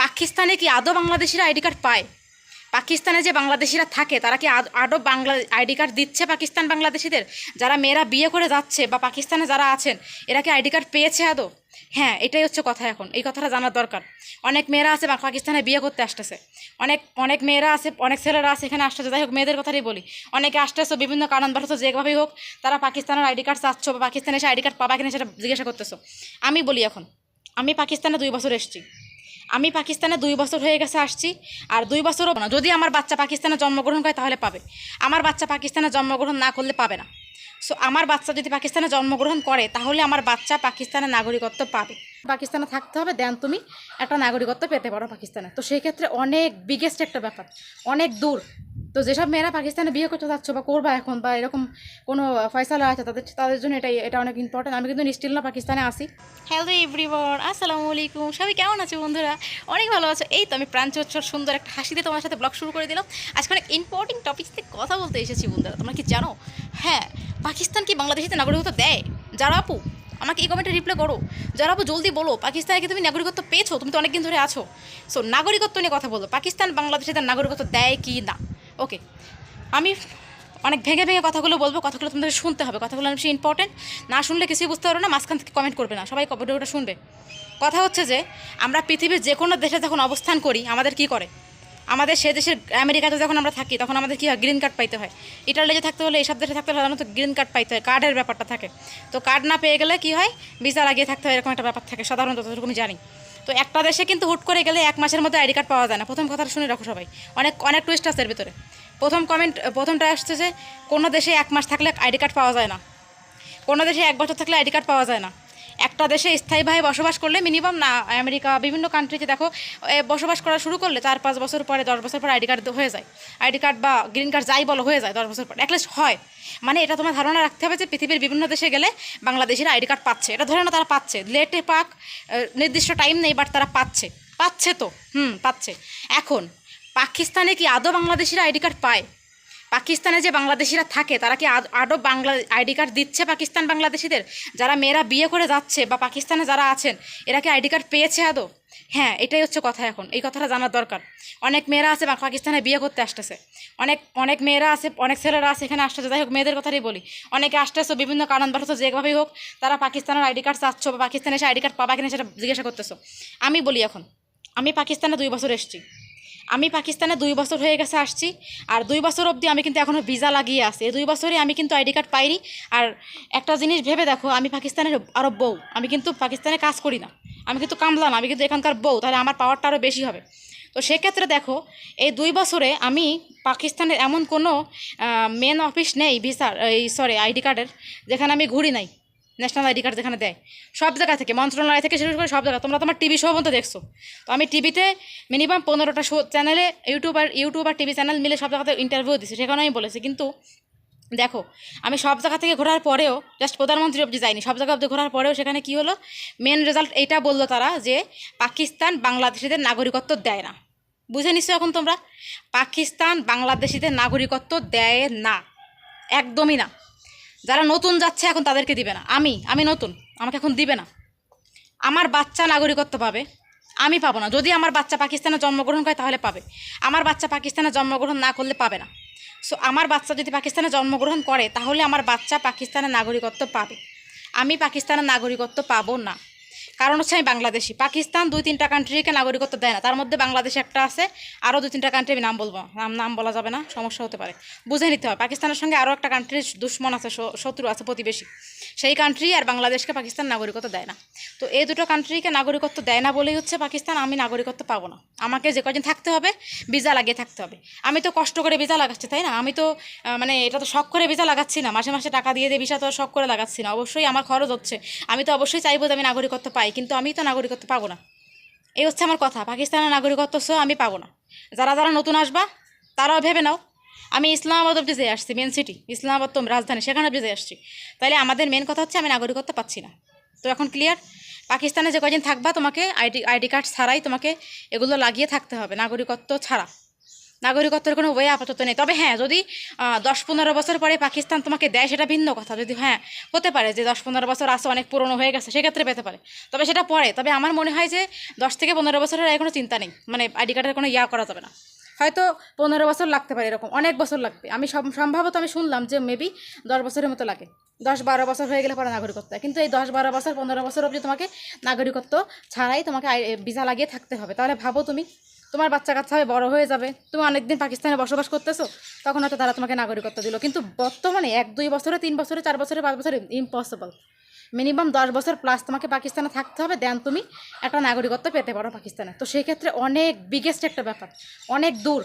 পাকিস্তানে কি আদৌ বাংলাদেশিরা আইডি কার্ড পায়? পাকিস্তানে যে বাংলাদেশিরা থাকে, তারা কি আদ- বাংলা আইডি কার্ড দিচ্ছে পাকিস্তান বাংলাদেশিদের? যারা মেয়েরা বিয়ে করে যাচ্ছে বা পাকিস্তানে যারা আছেন, এরা কি আইডি কার্ড পেয়েছে আদৌ? হ্যাঁ এটাই হচ্ছে কথা এখন। এই কথাটা জানার দরকার। অনেক মেয়েরা আছে পাকিস্তানে বিয়ে করতে আসতেছে। অনেক অনেক মেয়েরা আছে, অনেক ছেলেরা আছে, এখানে আসতেছে। যাই হোক, মেয়েদের কথাই বলি। অনেকে আসতেছে, বিভিন্ন কারণবশত যেভাবেই হোক, তারা পাকিস্তানের আইডি কার্ড চাচ্ছ বা পাকিস্তানে এসে আইডি কার্ড পাবা কিনা সেটা জিজ্ঞাসা করতেছো। আমি বলি এখন, আমি পাকিস্তানে দুই বছর এসেছি। আমি পাকিস্তানে দুই বছর হয়ে গেছে আসছি, আর দুই বছরও না। যদি আমার বাচ্চা পাকিস্তানে জন্মগ্রহণ করে তাহলে পাবে। আমার বাচ্চা পাকিস্তানে জন্মগ্রহণ না করলে পাবে না। সো আমার বাচ্চা যদি পাকিস্তানে জন্মগ্রহণ করে, তাহলে আমার বাচ্চা পাকিস্তানে নাগরিকত্ব পাবে। পাকিস্তানে থাকতে হবে, দেন তুমি একটা নাগরিকত্ব পেতে পারো পাকিস্তানে। তো সেই ক্ষেত্রে অনেক বিগেস্ট একটা ব্যাপার, অনেক দূর। তো যেসব মেয়েরা পাকিস্তানে বিয়ে করতে যাচ্ছ বা করবা এখন বা এরকম কোনো ফয়সালা আছে, তাদের তাদের জন্য এটাই, এটা অনেক ইম্পর্টেন্ট আমি কিন্তু স্টিল না পাকিস্তানে আসি হ্যালো এভরিওয়ান আসসালামু আলাইকুম। সবাই কেমন আছো বন্ধুরা? অনেক ভালো আছো। এই তো আমি প্রাঞ্চোচ্ছর সুন্দর একটা হাসি দিয়ে তোমার সাথে ব্লগ শুরু করে দিলাম। আজকে অনেক ইম্পর্টেন্ট টপিক্স থেকে কথা বলতে এসেছি বন্ধুরা। তোমরা কি জানো? হ্যাঁ পাকিস্তান কি বাংলাদেশিতে নাগরিকত্ব দেয়? যারা আপু, আমাকে এই কমেন্টে রিপ্লাই করো। যারা আপু, জলদি বলো, পাকিস্তানে কি তুমি নাগরিকত্ব পেয়েছ? তুমি তো অনেকদিন ধরে আছো। সো নাগরিকত্ব নিয়ে কথা বলো পাকিস্তান বাংলাদেশে তার নাগরিকত্ব দেয় কি না? ওকে আমি অনেক ভেঙে ভেঙে কথাগুলো বলব, কথাগুলো তোমাদের শুনতে হবে, কথাগুলো বেশি ইম্পর্টেন্ট না শুনলে কিছুই বুঝতে পারো না, মাঝখান থেকে কমেন্ট করবে না, সবাই ভিডিওটা শুনবে। কথা হচ্ছে যে, আমরা পৃথিবীর যে কোনো দেশে যখন অবস্থান করি, আমাদের কি করে? আমাদের সে দেশের আমেরিকাতে যখন আমরা থাকি, তখন আমাদের কী হয়? গ্রিন কার্ড পাইতে হয়। ইটালিতে থাকতে হলে এইসব দেশে থাকতে হলে সাধারণত গ্রিন কার্ড পাইতে হয় কার্ডের ব্যাপারটা থাকে। তো কার্ড না পেয়ে গেলে কি হয়? ভিসা লাগিয়ে থাকতে হয়, এরকম একটা ব্যাপার থাকে, সাধারণত আমি জানি। তো একটা দেশে কিন্তু হুট করে গেলে এক মাসের মধ্যে আইডি কার্ড পাওয়া যায় না। প্রথম কথাটা শুনে রাখো সবাই। অনেক অনেক টুইস্ট আছে এর ভিতরে। প্রথম কমেন্ট প্রথমটা আসছে যে কোনো দেশে এক মাস থাকলে আইডি কার্ড পাওয়া যায় না। কোনো দেশে এক বছর থাকলে আইডি কার্ড পাওয়া যায় না। একটা দেশে স্থায়ীভাবে বসবাস করলে মিনিমাম না, আমেরিকা বিভিন্ন কান্ট্রিতে দেখো বসবাস করা শুরু করলে চার পাঁচ বছর পরে, দশ বছর পরে আইডি কার্ড হয়ে যায়। আইডি কার্ড বা গ্রিন কার্ড যাই বলো, হয়ে যায় দশ বছর পর। অ্যাটলিস্ট হয়। মানে এটা তোমার ধারণা রাখতে হবে যে পৃথিবীর বিভিন্ন দেশে গেলে বাংলাদেশের আইডি কার্ড পাচ্ছে। এটা ধরে না তারা পাচ্ছে। লেটে পাক নির্দিষ্ট টাইম নেই বাট তারা পাচ্ছে। পাচ্ছে তো। হুম, পাচ্ছে। এখন, পাকিস্তানে কি আদৌ বাংলাদেশিরা আইডি কার্ড পায়? পাকিস্তানে যে বাংলাদেশিরা থাকে, তারা কি আদৌ বাংলা আইডি কার্ড দিচ্ছে পাকিস্তান বাংলাদেশিদের? যারা মেয়েরা বিয়ে করে যাচ্ছে বা পাকিস্তানে যারা আছেন, এরা কি আইডি কার্ড পেয়েছে আদৌ? হ্যাঁ এটাই হচ্ছে কথা এখন, এই কথাটা জানার দরকার। অনেক মেয়েরা আছে পাকিস্তানে বিয়ে করতে আসতেছে। অনেক অনেক মেয়েরা আছে, অনেক ছেলেরা আছে এখানে আসতেছে, যাই হোক মেয়েদের কথাই বলি। অনেকে আসতেছে, বিভিন্ন কারণবশত যেভাবেই হোক, তারা পাকিস্তানের আইডি কার্ড চাচ্ছ বা পাকিস্তানে এসে আইডি কার্ড পাবা কিনা সেটা জিজ্ঞাসা করতেছো। আমি বলি এখন, আমি পাকিস্তানে দুই বছর এসেছি। আমি পাকিস্তানে দুই বছর হয়ে গেছে আসছি, আর দুই বছর অবধি আমি কিন্তু এখনও ভিসা লাগিয়ে আছি। এই দুই বছরে আমি কিন্তু আইডি কার্ড পাইনি। আর একটা জিনিস ভেবে দেখো, আমি পাকিস্তানের আরও বউ, আমি কিন্তু পাকিস্তানে কাজ করি না। আমি কিন্তু কামলা না, আমি কিন্তু এখানকার বউ, তাহলে আমার পাওয়ারটা আরও বেশি হবে। তো সেক্ষেত্রে দেখো, এই দুই বছরে আমি পাকিস্তানের এমন কোনো মেন অফিস নেই, ভিসার, এই সরি আইডি কার্ডের, যেখানে আমি ঘুরি নাই। ন্যাশনাল আইডি কার্ড যেখানে দেয়। সব জায়গা থেকে, মন্ত্রণালয় থেকে শুরু করে সব জায়গা তোমরা তোমার টিভি শো পর্যন্ত দেখছ। তো আমি টিভিতে মিনিমাম পনেরোটা শো চ্যানেলে ইউটিউব আর ইউটিউব আর টিভি চ্যানেল মিলে সব জায়গাতে ইন্টারভিউ দিছি সেখানে আমি বলেছি। কিন্তু দেখো, আমি সব জায়গা থেকে ঘোরার পরেও জাস্ট প্রধানমন্ত্রী অবধি যাইনি, সব জায়গা অবধি ঘোরার পরেও সেখানে কি হলো? মেন রেজাল্ট এইটা বলল তারা যে, পাকিস্তান বাংলাদেশিদের নাগরিকত্ব দেয় না। বুঝে নিশ্চয় এখন তোমরা? পাকিস্তান বাংলাদেশিদের নাগরিকত্ব দেয় না। একদমই না। যারা নতুন যাচ্ছে এখন তাদেরকে দিবে না। আমি আমি নতুন, আমাকে এখন দিবে না। আমার বাচ্চা নাগরিকত্ব পাবে, আমি পাবো না। যদি আমার বাচ্চা পাকিস্তানে জন্মগ্রহণ করে তাহলে পাবে। আমার বাচ্চা পাকিস্তানে জন্মগ্রহণ না করলে পাবে না। সো আমার বাচ্চা যদি পাকিস্তানে জন্মগ্রহণ করে, তাহলে আমার বাচ্চা পাকিস্তানের নাগরিকত্ব পাবে। আমি পাকিস্তানের নাগরিকত্ব পাবো না। কারণ হচ্ছে আমি বাংলাদেশি। পাকিস্তান দুই তিনটা কান্ট্রিকে নাগরিকত্ব দেয় না। তার মধ্যে বাংলাদেশ একটা আছে, আরও দুই তিনটা কান্ট্রি আমি নাম বলব। নাম নাম বলা যাবে না, সমস্যা হতে পারে। বুঝে নিতে হবে পাকিস্তানের সঙ্গে আরও একটা কান্ট্রির দুশ্মন আছে শত্রু আছে, প্রতিবেশী। সেই কান্ট্রি আর বাংলাদেশকে পাকিস্তান নাগরিকত্ব দেয় না। তো এই দুটো কান্ট্রিকে নাগরিকত্ব দেয় না বলেই হচ্ছে পাকিস্তান আমি নাগরিকত্ব পাবো না। আমাকে যে কদিন থাকতে হবে ভিসা লাগিয়ে থাকতে হবে। আমি তো কষ্ট করে ভিসা লাগাচ্ছি, তাই না? আমি তো মানে এটা তো শখ করে ভিসা লাগাচ্ছি না। মাসে মাসে টাকা দিয়ে দিয়ে ভিসা তো শখ করে লাগাচ্ছি না। অবশ্যই আমার খরচ হচ্ছে। আমি তো অবশ্যই চাইব যে আমি নাগরিকত্ব পাই। কিন্তু আমি তো নাগরিকত্ব পাবো না। এই হচ্ছে আমার কথা, পাকিস্তানের নাগরিকত্ব সহ আমি পাবো না। যারা যারা নতুন আসবা, তারাও ভেবে নাও। আমি ইসলামাবাদ অব্দি যেয়ে আসছি, মেন সিটি, ইসলামাবাদ তো রাজধানী, সেখানে অব্দি যেয়ে আসছি। তাহলে আমাদের মেন কথা হচ্ছে আমি নাগরিকত্ব পাচ্ছি না। তো এখন ক্লিয়ার পাকিস্তানে যে কদিন থাকবা, তোমাকে আইডি আইডি কার্ড ছাড়াই তোমাকে এগুলো লাগিয়ে থাকতে হবে, নাগরিকত্ব ছাড়া। নাগরিকত্বের কোনো ওয়ে আপাতত নেই। তবে হ্যাঁ যদি দশ পনেরো বছর পরে পাকিস্তান তোমাকে দেয়, সেটা ভিন্ন কথা। যদি হ্যাঁ হতে পারে যে দশ পনেরো বছর আসে অনেক পুরনো হয়ে গেছে, সেক্ষেত্রে পেতে পারে। তবে সেটা পরে। তবে আমার মনে হয় যে দশ থেকে পনেরো বছরের আর কোনো চিন্তা নেই। মানে আইডি কার্ডের কোনো ইয়া করা যাবে না। হয়তো পনেরো বছর লাগতে পারে এরকম। অনেক বছর লাগবে। আমি সম- সম্ভবত আমি শুনলাম যে মেবি দশ বছরের মতো লাগে। দশ বারো বছর হয়ে গেলে পরে নাগরিকত্ব। কিন্তু এই দশ বারো বছর, পনেরো বছর অবধি তোমাকে নাগরিকত্ব ছাড়াই তোমাকে ভিসা লাগিয়ে থাকতে হবে। তাহলে ভাবো তুমি। তোমার বাচ্চা কাচ্চা হবে বড় হয়ে যাবে। তুমি অনেকদিন পাকিস্তানে বসবাস করতেছো, তখন হয়তো তারা তোমাকে নাগরিকত্ব দিল। কিন্তু বর্তমানে এক, দুই বছরে, তিন বছরে, চার বছরে, পাঁচ বছরে ইম্পসিবল মিনিমাম দশ বছর প্লাস তোমাকে পাকিস্তানে থাকতে হবে দেন তুমি একটা নাগরিকত্ব পেতে পারো পাকিস্তানে। তো সেই ক্ষেত্রে অনেক বিগেস্ট একটা ব্যাপার, অনেক দূর।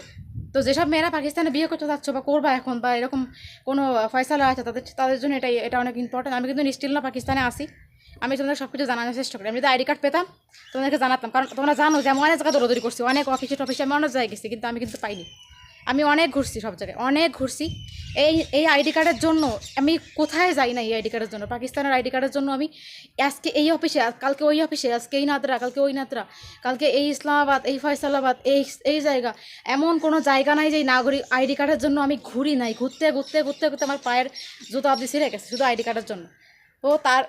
তো যেসব মেয়েরা পাকিস্তানে বিয়ে করতে যাচ্ছ বা করবা এখন বা এরকম কোনো ফয়সালা আছে, তাদের তাদের জন্য এটাই, এটা অনেক ইম্পর্টেন্ট আমি কিন্তু স্টিল না পাকিস্তানে আসি। আমি তোমাদের সব কিছু জানানোর চেষ্টা করি। আমি যদি আইডি কার্ড পেতাম, তোমাদেরকে জানাতাম। কারণ তোমরা জানো যে আমি অনেক জায়গায় দৌড়দৌড়ি করছি, অনেক অফিসে টফিসে আমি অনেক জায়গায় গেছি, কিন্তু আমি কিন্তু পাইনি। আমি অনেক ঘুরছি সব জায়গায়, অনেক ঘুরছি। এই এই আইডি কার্ডের জন্য আমি কোথায় যাই না এই আইডি কার্ডের জন্য? পাকিস্তানের আইডি কার্ডের জন্য আমি আজকে এই অফিসে কালকে ওই অফিসে আজকে এই নাদরা কালকে ওই নাদরা কালকে এই ইসলামাবাদ, এই ফয়সালাবাদ, এই এই জায়গা। এমন কোনো জায়গা নাই যে নাগরিক আইডি কার্ডের জন্য আমি ঘুরি নাই। ঘুরতে ঘুরতে ঘুরতে ঘুরতে আমার পায়ের জুতো অবধি ছিঁড়ে গেছে শুধু আইডি কার্ডের জন্য। তো তার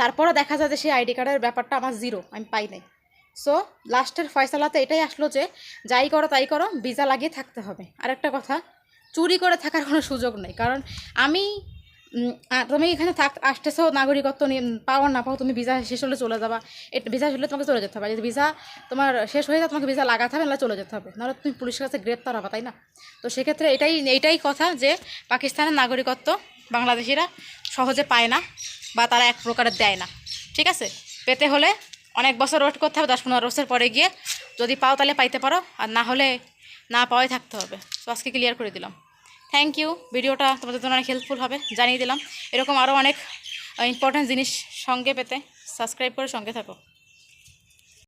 তারপরে দেখা যায় যে সেই আইডি কার্ডের ব্যাপারটা আমার জিরো আমি পাই নাই। সো লাস্টের ফয়সালাতে এটাই আসলো যে, যাই করো তাই করো, ভিসা লাগিয়ে থাকতে হবে। আরেকটা কথা, চুরি করে থাকার কোনো সুযোগ নেই। কারণ আমি তুমি এখানে থাক, আসতেছো নাগরিকত্ব নিয়ে পাও না পাও তুমি ভিসা শেষ হলে চলে যাবা। এটা ভিসা শেষ হলে তোমাকে চলে যেতে হবে। যদি ভিসা তোমার শেষ হয়ে যায়, তোমাকে ভিসা লাগাতে হবে, নাহলে চলে যেতে হবে। নাহলে তুমি পুলিশের কাছে গ্রেপ্তার হবা, তাই না? তো সেক্ষেত্রে এটাই এইটাই কথা যে, পাকিস্তানের নাগরিকত্ব বাংলাদেশিরা সহজে পায় না বা তারা এক প্রকারে দেয় না। ঠিক আছে? পেতে হলে অনেক বছর ওয়েট করতে হবে দশ পনেরো বছর পরে গিয়ে যদি পাও তাহলে পাইতে পারো, আর না হলে না পাওয়াই থাকতে হবে। তো আজকে ক্লিয়ার করে দিলাম। থ্যাংক ইউ ভিডিওটা তোমাদের জন্য অনেক হেল্পফুল হবে, জানিয়ে দিলাম। এরকম আরও অনেক ইম্পর্ট্যান্ট জিনিস সঙ্গে পেতে সাবস্ক্রাইব করে সঙ্গে থাকো।